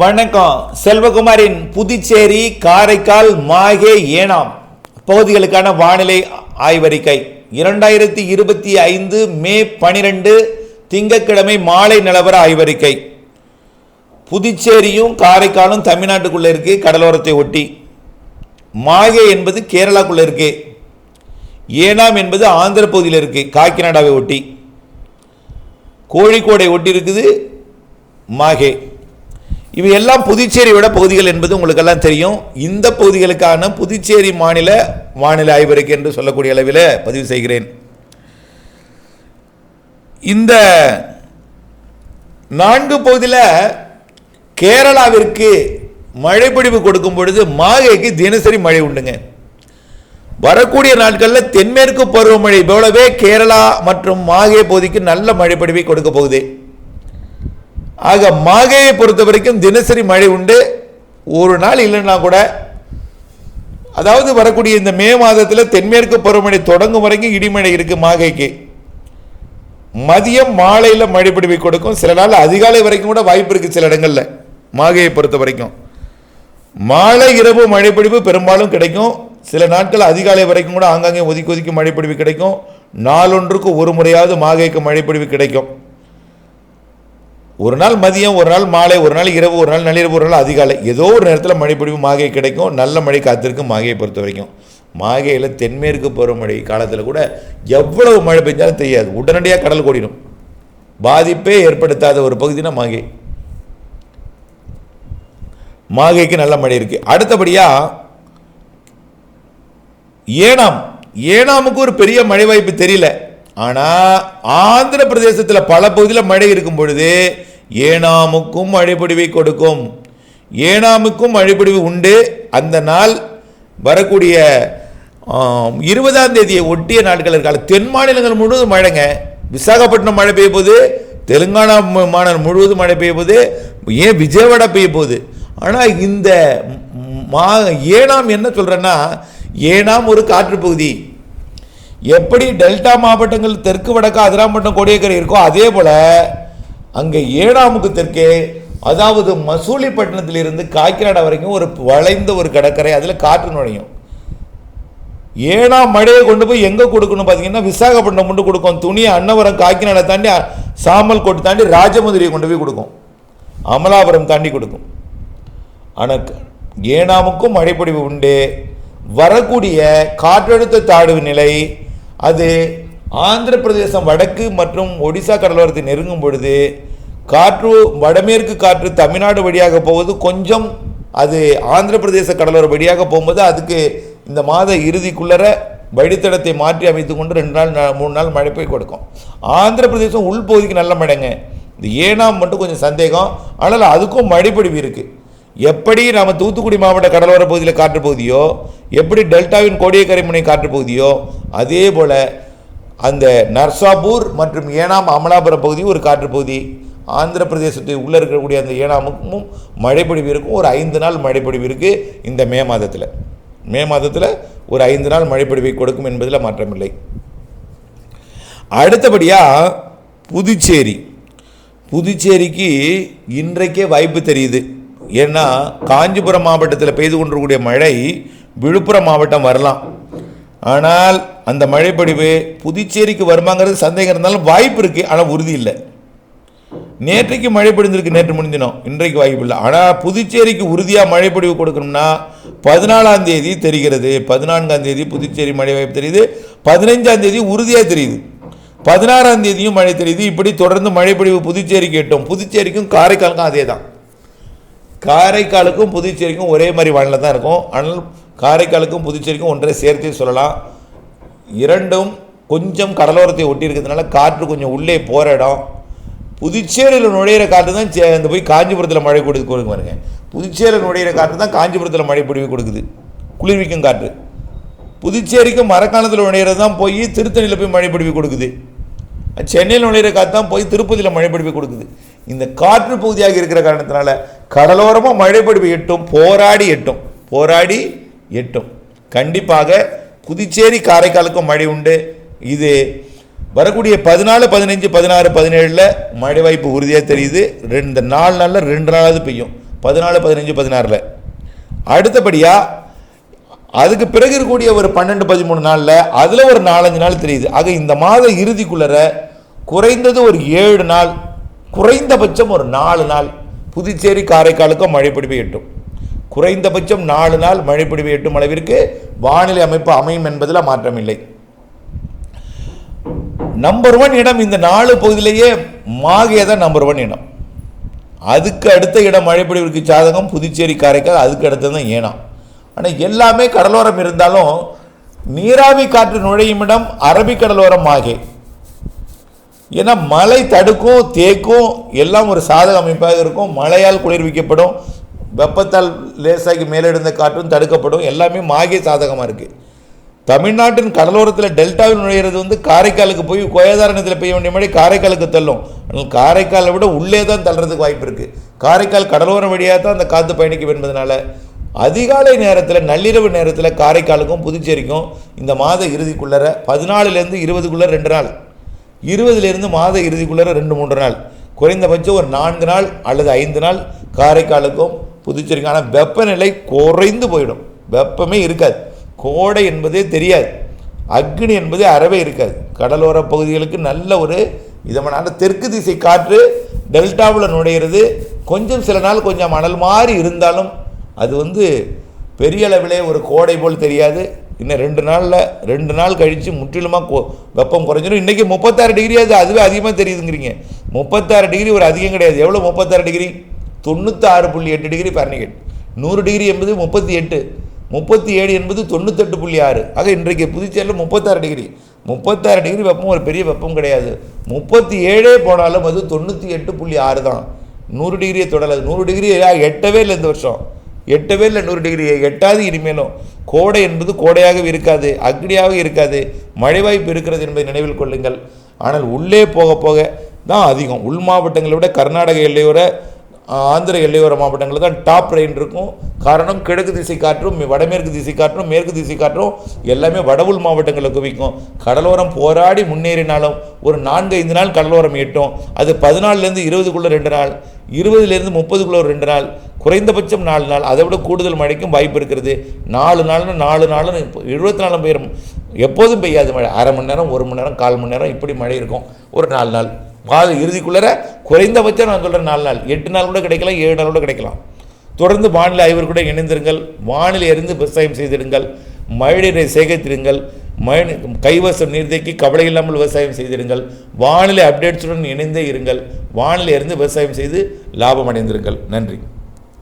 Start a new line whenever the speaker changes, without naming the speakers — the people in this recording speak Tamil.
வணக்கம். செல்வகுமாரின் புதுச்சேரி காரைக்கால் மாகே ஏனாம் பகுதிகளுக்கான வானிலை ஆய்வறிக்கை. இரண்டாயிரத்தி இருபத்தி ஐந்து மே பனிரெண்டு திங்கட்கிழமை மாலை நிலவர ஆய்வறிக்கை. புதுச்சேரியும் காரைக்காலும் தமிழ்நாட்டுக்குள்ளே இருக்கு கடலோரத்தை ஒட்டி. மாகே என்பது கேரளாக்குள்ளே இருக்கு. ஏனாம் என்பது ஆந்திர பகுதியில் இருக்கு காக்கிநாடாவை ஒட்டி. கோழிக்கோடை ஒட்டி இருக்குது மாகே இவை எல்லாம் புதுச்சேரியோட பகுதிகள் என்பது உங்களுக்கெல்லாம் தெரியும். இந்த பகுதிகளுக்கான புதுச்சேரி மாநில வானிலை ஆய்வறிக்கை என்று சொல்லக்கூடிய அளவில் பதிவு செய்கிறேன். இந்த நான்கு பகுதியில் கேரளாவிற்கு மழைப்பிடிவு கொடுக்கும் பொழுது மாகைக்கு தினசரி மழை உண்டுங்க. வரக்கூடிய நாட்களில் தென்மேற்கு பருவமழை போலவே கேரளா மற்றும் மாகே பகுதிக்கு நல்ல மழைப்பிடிவை கொடுக்க போகுது. ஆக மாகையை பொறுத்த வரைக்கும் தினசரி மழை உண்டு. ஒரு நாள் இல்லைன்னா கூட அதாவது வரக்கூடிய இந்த மே மாதத்தில் தென்மேற்கு பருவமழை தொடங்கும் வரைக்கும் இடிமழை இருக்கு மாகைக்கு. மதியம் மாலையில் மழை பிடிவை கொடுக்கும். சில நாள் அதிகாலை வரைக்கும் கூட வாய்ப்பு இருக்கு சில இடங்களில் மாகையை பொறுத்த வரைக்கும். மாலை இரவு மழைப்பிடிவு பெரும்பாலும் கிடைக்கும். சில நாட்கள் அதிகாலை வரைக்கும் கூட ஆங்காங்கே ஒதுக்கி ஒதுக்கி மழைப்பிடிவு கிடைக்கும். நாளொன்றுக்கு ஒரு முறையாவது மாகைக்கு மழைப்பிடிவு கிடைக்கும். ஒரு நாள் மதியம் ஒரு நாள் மாலை ஒரு நாள் இரவு ஒரு நாள் நள்ளிரவு ஒரு நாள் அதிகாலை. ஏதோ ஒரு நேரத்தில் மழைப்பொழிவு மாகை கிடைக்கும் நல்ல மழை காத்திருக்கும் மாகையை பொறுத்த வரைக்கும். மாகையில் தென்மேற்கு பருவமழை காலத்தில் கூட எவ்வளவு மழை பெஞ்சாலும் தெரியாது. உடனடியாக கடல் கோடிடும். பாதிப்பே ஏற்படுத்தாத ஒரு பகுதினா மாகை. மாகைக்கு நல்ல மழை இருக்குது அடுத்தபடியாக ஏனாம். ஏனாமுக்கு ஒரு பெரிய மழை வாய்ப்பு தெரியல. ஆனால் ஆந்திர பிரதேசத்தில் பல பகுதியில் மழை இருக்கும் பொழுது ஏனாமுக்கும் மழைப்பொழிவை கொடுக்கும். ஏனாமுக்கும் மழைப்பொழிவு உண்டு. அந்த நாள் வரக்கூடிய இருபதாம் தேதியை ஒட்டிய நாட்கள் இருக்கால தென் மாநிலங்கள் முழுவதும் மழைங்க. விசாகப்பட்டினம் மழை பெய்ய போது தெலுங்கானா மாநிலம் முழுவதும் மழை பெய்ய போது ஏன் விஜயவாடா பெய்ய போகுது? ஆனால் இந்த மா ஏனாம் என்ன சொல்கிறேன்னா ஏனாம் ஒரு காற்று பகுதி. எப்படி டெல்டா மாவட்டங்கள் தெற்கு வடக்கு அதிராம்பட்டினம் கோடியக்கரை இருக்கோ அதே போல் அங்கே ஏனாமுக்கு தெற்கே அதாவது மசூலிப்பட்டினத்திலிருந்து காக்கிநாடா வரைக்கும் ஒரு வளைந்த ஒரு கடற்கரை அதில் காற்று நுழையும். ஏழாம் மழையை கொண்டு போய் எங்கே கொடுக்கணும் பார்த்தீங்கன்னா விசாகப்பட்டினம் கொண்டு கொடுக்கும். துணி அன்னவரம் காக்கிநாடா தாண்டி சாமல் கோட்டு தாண்டி ராஜமதுரையை கொண்டு போய் கொடுக்கும். அமலாபுரம் தாண்டி கொடுக்கும். ஆனால் ஏனாமுக்கும் மழைப்பொழிவு உண்டு. வரக்கூடிய காற்றழுத்த தாழ்வு நிலை அது ஆந்திர பிரதேசம் வடக்கு மற்றும் ஒடிசா கடலோரத்தை நெருங்கும் பொழுது காற்று வடமேற்கு காற்று தமிழ்நாடு வழியாக போவது கொஞ்சம் அது ஆந்திர பிரதேச கடலோர வழியாக போகும்போது அதுக்கு இந்த மாத இறுதிக்குள்ளர வழித்தடத்தை மாற்றி அமைத்து கொண்டு ரெண்டு நாள் மூணு நாள் மழை போய் கொடுக்கும். ஆந்திர பிரதேசம் உள்பகுதிக்கு நல்ல மழைங்க. இந்த ஏனாம் மட்டும் கொஞ்சம் சந்தேகம். ஆனால் அதுக்கும் மழைப்பொழிவு இருக்குது எப்படி நம்ம தூத்துக்குடி மாவட்ட கடலோர பகுதியில் காற்று பகுதியோ எப்படி டெல்டாவின் கோடியக்கரை முனை காற்று பகுதியோ அதே போல் அந்த நர்சாபூர் மற்றும் ஏனாம் அமலாபுரம் பகுதி ஒரு காற்று பகுதி. ஆந்திர பிரதேசத்தை உள்ளே இருக்கக்கூடிய அந்த ஏனாமுக்கும் மழைப்பொழிவு இருக்கும். ஒரு ஐந்து நாள் மழைப்பொழிவு இருக்குது இந்த மே மாதத்தில். மே மாதத்தில் ஒரு ஐந்து நாள் மழைப்பொழிவை கொடுக்கும் என்பதில் மாற்றமில்லை. அடுத்தபடியாக புதுச்சேரி. புதுச்சேரிக்கு இன்றைக்கே வாய்ப்பு தெரியுது. ஏன்னா காஞ்சிபுரம் மாவட்டத்தில் பெய்து கொண்டிருக்கக்கூடிய மழை விழுப்புரம் மாவட்டம் வரலாம். ஆனால் அந்த மழைப்பொழிவு புதுச்சேரிக்கு வருமாங்கிறது சந்தேகம் இருந்தாலும் வாய்ப்பு இருக்குது ஆனால் உறுதி இல்லை. நேற்றைக்கு மழை பொழிந்திருக்கு நேற்று முடிஞ்சினோம் இன்றைக்கு வாய்ப்பு இல்லை. ஆனால் புதுச்சேரிக்கு உறுதியாக மழை பொழிவு கொடுக்கணும்னா பதினாலாம் தேதி தெரிகிறது. பதினான்காம் தேதி புதுச்சேரி மழை வாய்ப்பு தெரியுது. பதினைஞ்சாம் தேதி உறுதியாக தெரியுது. பதினாறாம் தேதியும் மழை தெரியுது. இப்படி தொடர்ந்து மழை பொழிவு புதுச்சேரிக்கு எட்டும் புதுச்சேரிக்கும் காரைக்காலுக்கும் அதே தான் காரைக்காலுக்கும் புதுச்சேரிக்கும் ஒரே மாதிரி வானிலை தான் இருக்கும். ஆனால் காரைக்காலுக்கும் புதுச்சேரிக்கும் ஒன்றை சேர்த்தே சொல்லலாம். இரண்டும் கொஞ்சம் கடலோரத்தை ஒட்டி இருக்கிறதுனால காற்று கொஞ்சம் உள்ளே போகிற இடம். புதுச்சேரியில் நுழையிற காற்று தான் சே- இந்த போய் காஞ்சிபுரத்தில் மழை கொடுத்து கொடுக்க பாருங்க. புதுச்சேரியில் நுழையிற காற்று தான் காஞ்சிபுரத்தில் மழை பொழிவு கொடுக்குது. குளிர்விக்கும் காற்று. புதுச்சேரிக்கும் மரக்காலத்தில் நுழையிறது தான் போய் திருத்தணியில் போய் மழை பொழிவு கொடுக்குது. சென்னையில் நுழையிற காற்று தான் போய் திருப்பதியில் மழை பொழிவு கொடுக்குது. இந்த காற்று பகுதியாக இருக்கிற காரணத்தினால கடலோரமாக மழை பொழிவு எட்டும் போராடி எட்டும் போராடி எட்டும். கண்டிப்பாக புதுச்சேரி காரைக்காலுக்கும் மழை உண்டு. இது வரக்கூடிய பதினாலு பதினஞ்சு பதினாறு பதினேழில் மழை வாய்ப்பு உறுதியாக தெரியுது. ரெண்டு நாலு நாளில் ரெண்டு நாளாவது பெய்யும். பதினாலு பதினஞ்சு பதினாறில். அடுத்தபடியாக அதுக்கு பிறகு இருக்கக்கூடிய ஒரு பன்னெண்டு பதிமூணு நாளில் அதில் ஒரு நாலஞ்சு நாள் தெரியுது. ஆக இந்த மாத இறுதிக்குள்ளற குறைந்தது ஒரு ஏழு நாள் குறைந்தபட்சம் ஒரு நாலு நாள் புதுச்சேரி காரைக்காலுக்கும் மழை பிடிப்பு எட்டும். குறைந்தபட்சம் நாலு நாள் மழை பிடிப்பு எட்டும் அளவிற்கு வானிலை அமைப்பு அமையும் என்பதில் மாற்றமில்லை. நம்பர் ஒன் இடம் இந்த நாலு பகுதியிலேயே மாகே தான் நம்பர் ஒன் இடம். அதுக்கு அடுத்த இடம் மழைப்பிடிவிற்கு சாதகம் புதுச்சேரி காரைக்கால் அதுக்கு அடுத்தது தான் ஏனாம். ஆனால் எல்லாமே கடலோரம் இருந்தாலும் நீராவி காற்று நுழையும் இடம் அரபிக்கடலோரம் மாகே. ஏன்னா மழை தடுக்கும் தேக்கும் எல்லாம் ஒரு சாதக அமைப்பாக இருக்கும். மழையால் குளிர்விக்கப்படும். வெப்பத்தால் லேசாகி மேலெழுந்த காற்றும் தடுக்கப்படும். எல்லாமே மாகே சாதகமாக இருக்குது தமிழ்நாட்டின் கடலோரத்தில் டெல்டாவில் நுழையிறது வந்து காரைக்காலுக்கு போய் கோயதாரணத்தில் பெய்ய வேண்டிய மாதிரி காரைக்காலுக்கு தள்ளும். ஆனால் காரைக்காலை விட உள்ளே தான் தள்ளுறதுக்கு வாய்ப்பு இருக்குது காரைக்கால் கடலோரம் வழியாக தான் அந்த காற்று பயணிக்கும் என்பதனால அதிகாலை நேரத்தில் நள்ளிரவு நேரத்தில் காரைக்காலுக்கும் புதுச்சேரிக்கும் இந்த மாத இறுதிக்குள்ளர பதினாலுலேருந்து இருபதுக்குள்ளே ரெண்டு நாள். இருபதுலேருந்து மாத இறுதிக்குள்ளே ரெண்டு மூன்று நாள். குறைந்தபட்சம் ஒரு நான்கு நாள் அல்லது ஐந்து நாள் காரைக்காலுக்கும் புதுச்சேரிக்கு. ஆனால் வெப்பநிலை குறைந்து போயிடும். வெப்பமே இருக்காது. கோடை என்பதே தெரியாது. அக்னி என்பதே அறவே இருக்காது. கடலோர பகுதிகளுக்கு நல்ல ஒரு விதமான தெற்கு திசை காற்று டெல்டாவில் நுழையிறது. கொஞ்சம் சில நாள் கொஞ்சம் மணல் மாதிரி இருந்தாலும் அது வந்து பெரிய அளவிலே ஒரு கோடை போல் தெரியாது. இன்னும் ரெண்டு நாளில் ரெண்டு நாள் கழித்து முற்றிலுமாக கோ வெப்பம் குறைஞ்சிடும் இன்றைக்கி முப்பத்தாறு டிகிரி அது அதுவே அதிகமாக தெரியுதுங்கிறீங்க. முப்பத்தாறு டிகிரி ஒரு அதிகம் கிடையாது. எவ்வளோ முப்பத்தாறு டிகிரி? தொண்ணூத்தாறு புள்ளி எட்டு டிகிரி பர்னிகேட் நூறு டிகிரி என்பது முப்பத்தி எட்டு. முப்பத்தி ஏழு என்பது தொண்ணூத்தெட்டு புள்ளி ஆறு. ஆக இன்றைக்கு புதுச்சேரியில் முப்பத்தாறு டிகிரி முப்பத்தாறு டிகிரி வெப்பம் ஒரு பெரிய வெப்பம் கிடையாது. முப்பத்தி ஏழே போனாலும் அது தொண்ணூற்றி எட்டு புள்ளி ஆறு தான். நூறு டிகிரியை தொடலாது. நூறு டிகிரி எட்டவே இல்லை இந்த வருஷம். எட்டவே இல்லை நூறு டிகிரி எட்டாவது இனிமேலும். கோடை என்பது கோடையாக இருக்காது. அக்னியாக இருக்காது. மழை வாய்ப்பு இருக்கிறது என்பதை நினைவில் கொள்ளுங்கள். ஆனால் உள்ளே போக போக தான் அதிகம். உள் மாவட்டங்களை விட கர்நாடக எல்லையோர ஆந்திர எல்லையோர மாவட்டங்களில் தான் டாப் ரெயின் இருக்கும். காரணம் கிழக்கு திசை காற்றும் வடமேற்கு திசை காற்றும் மேற்கு திசை காற்றும் எல்லாமே வடவுள் மாவட்டங்களை மாவட்டங்களில் குவிக்கும். கடலோரம் போராடி முன்னேறினாலும் ஒரு நான்கு ஐந்து நாள் கடலோரம் எட்டும் அது பதினாலுலேருந்து இருபதுக்குள்ளே ரெண்டு நாள் இருபதுலேருந்து முப்பதுக்குள்ளே ஒரு ரெண்டு நாள் குறைந்தபட்சம் நாலு நாள். அதை விட கூடுதல் மழைக்கும் வாய்ப்பு இருக்கிறது. நாலு நாள்னு நாலு நாள்னு இப்போ இருபத்தி நாலு பேரும் எப்போதும் பெய்யாது மழை. அரை மணி நேரம் ஒரு மணி நேரம் கால் மணி நேரம் இப்படி மழை இருக்கும். ஒரு நாலு நாள். மாத இறுதிக்குள்ளே குறைந்தபட்சம் நான் சொல்கிறேன் நாலு நாள். எட்டு நாள் கூட கிடைக்கலாம் ஏழு நாள் கூட கிடைக்கலாம். தொடர்ந்து வானிலை ஆய்வர் கூட இணைந்திருங்கள். வானிலை இருந்து விவசாயம் செய்திடுங்கள். மழைநீரை சேகரித்திடுங்கள். மழை கைவசம் நீர்த்தேக்கி கவலை இல்லாமல் விவசாயம் செய்திடுங்கள். வானிலை அப்டேட்ஸுடன் இணைந்தே இருங்கள். வானிலை இருந்து விவசாயம் செய்து லாபம் அடைந்திருங்கள். நன்றி.